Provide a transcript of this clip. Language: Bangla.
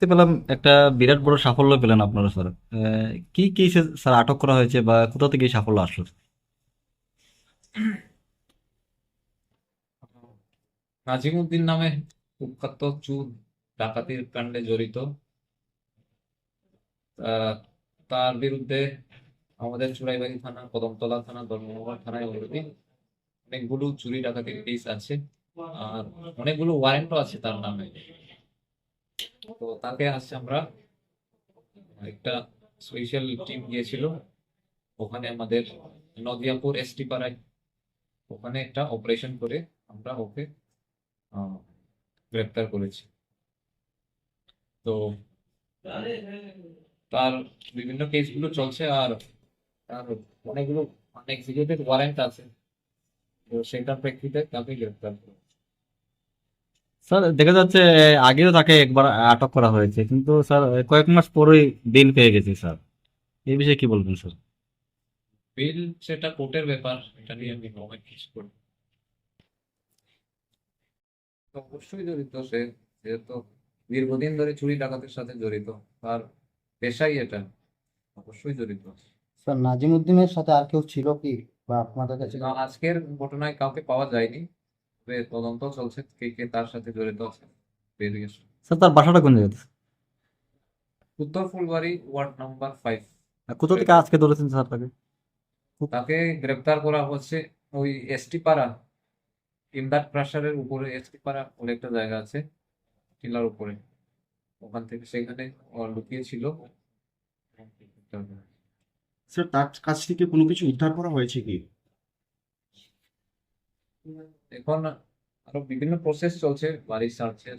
দেখতে পেলাম একটা বিরাট বড় সাফল্য পেলেন আপনারা, স্যার। কি কি স্যার, আটক করা হয়েছে বা কোথা থেকে সাফল্য আসলো? নাজিমুদ্দিন নামে কুখ্যাত চুর ডাকাতির কাণ্ডে জড়িত। তার বিরুদ্ধে আমাদের চুড়াইবাড়ি থানা, কদমতলা থানা, ধর্মনগর থানায় অলরেডি অনেকগুলো চুরি ডাকাতির কেস আছে। আর অনেকগুলো ওয়ারেন্টও আছে তার নামে। তো তাকে আজকে আমরা একটা স্পেশাল টিম গিয়েছিল। ওখানে আমাদের নদিয়াপুর এসটি পাড়ায়। ওখানে একটা অপারেশন করে আমরা ওকে গ্রেপ্তার করেছি। তো তার বিভিন্ন কেসগুলো চলছে আর তার অনেকগুলো অনেক এক্সিকিউটেড ওয়ারেন্ট আছে। তো সেটার প্রেক্ষিতে তাকে গ্রেপ্তার করেছি স্যার দেখা যাচ্ছে আগেও তাকে একবার আটক করা হয়েছে কিন্তু স্যার কয়েক মাস পরেই বেল পেয়ে গেছে স্যার। এই বিষয়ে কি বলবেন স্যার? বিল সেটা কোর্টের ব্যাপার এটা নিয়ে আমি কমেন্ট কিছু করি তো অবশ্যই জড়িত সে যেহেতু দীর্ঘদিন ধরে চুরি ডাকাতের সাথে জড়িত তার পেশাই এটা অবশ্যই জড়িত। স্যার নাজিমুদ্দিনের সাথে আর কেউ ছিল কি? বা আপনাদের কাছে না, আজকের ঘটনায় কাউকে পাওয়া যায়নি। তদন্ত চলছে কে কে তার সাথে জড়িত আছে বেরিয়ে। স্যার তার বাসাটা কোন জায়গাতে? উত্তর ফুলবাড়ি ওয়ার্ড নাম্বার ফাইভ আর কোথা থেকে আজকে ধরেছেন স্যার তাকে? তাকে গ্রেপ্তার করা হচ্ছে ওই এসটি পাড়া ইমদাদ প্রাসারের উপরে। এসটি পাড়া বলে একটা জায়গা আছে টিলার উপরে। ওখান থেকে সেখানে ও লুকিয়ে ছিল। স্যার তার কাছ থেকে কোনো কিছু উদ্ধার করা হয়েছে কি? এখন আরও বিভিন্ন প্রসেস চলছে বাড়ি সার্চের